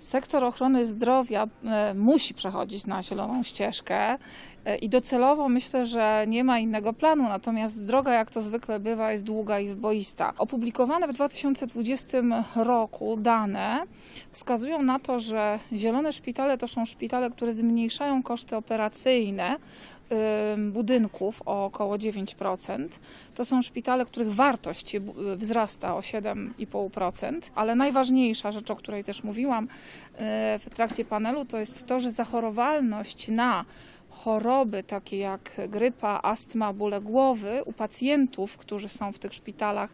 Sektor ochrony zdrowia e, musi przechodzić na zieloną ścieżkę e, i docelowo myślę, że nie ma innego planu, natomiast droga, jak to zwykle bywa, jest długa i wyboista. Opublikowane w 2020 roku dane wskazują na to, że zielone szpitale to są szpitale, które zmniejszają koszty operacyjne budynków o około 9%. To są szpitale, których wartość wzrasta o 7,5%, ale najważniejsza rzecz, o której też mówiłam e, w trakcie panelu, to jest to, że zachorowalność na choroby takie jak grypa, astma, bóle głowy u pacjentów, którzy są w tych szpitalach,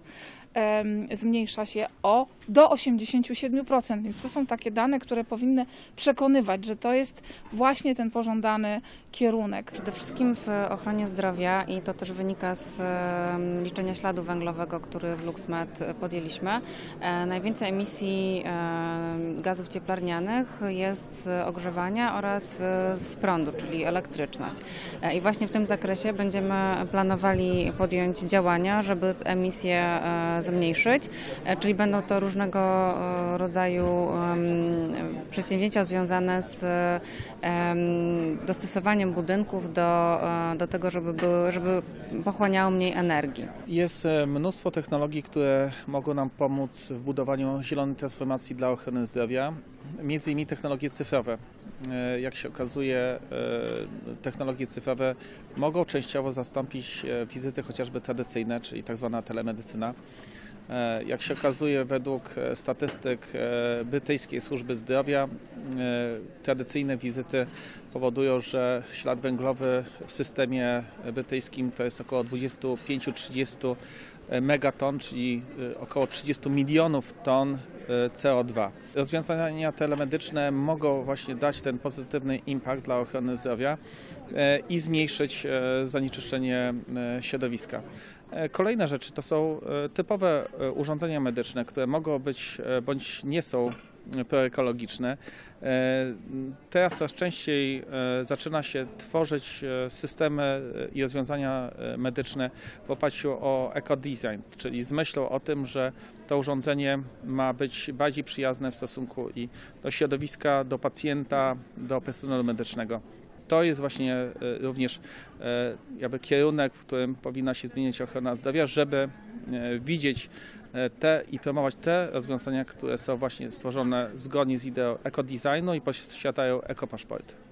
zmniejsza się o do 87%. Więc to są takie dane, które powinny przekonywać, że to jest właśnie ten pożądany kierunek. Przede wszystkim w ochronie zdrowia i to też wynika z liczenia śladu węglowego, który w LuxMed podjęliśmy. E, Najwięcej emisji em, gazów cieplarnianych jest z ogrzewania oraz e, z prądu, czyli elektryczność. E, I właśnie w tym zakresie będziemy planowali podjąć działania, żeby emisje zmniejszyć, E, czyli będą to różnego e, rodzaju przedsięwzięcia związane z em, dostosowaniem budynków do, e, do tego, żeby, były, żeby pochłaniało mniej energii. Jest mnóstwo technologii, które mogą nam pomóc w budowaniu zielonej transformacji dla ochrony zdrowia, między innymi technologie cyfrowe. Jak się okazuje, technologie cyfrowe mogą częściowo zastąpić wizyty chociażby tradycyjne, czyli tak zwana telemedycyna. E, Jak się okazuje, według e, statystyk e, brytyjskiej służby zdrowia, tradycyjne wizyty powodują, że ślad węglowy w systemie brytyjskim to jest około 25-30 megaton, czyli e, około 30 milionów ton e, CO2. Rozwiązania telemedyczne mogą właśnie dać ten pozytywny impact dla ochrony zdrowia e, i zmniejszyć e, zanieczyszczenie e, środowiska. E, Kolejne rzeczy to są e, typowe e, urządzenia medyczne, które mogą być e, bądź nie są e, proekologiczne. E, Teraz coraz częściej e, zaczyna się tworzyć e, systemy i rozwiązania medyczne w oparciu o ecodesign, czyli z myślą o tym, że to urządzenie ma być bardziej przyjazne w stosunku i do środowiska, do pacjenta, do personelu medycznego. To jest właśnie e, również e, jakby kierunek, w którym powinna się zmieniać ochrona zdrowia, żeby e, widzieć te i promować te rozwiązania, które są właśnie stworzone zgodnie z ideą ekodesignu i posiadają ekopaszport.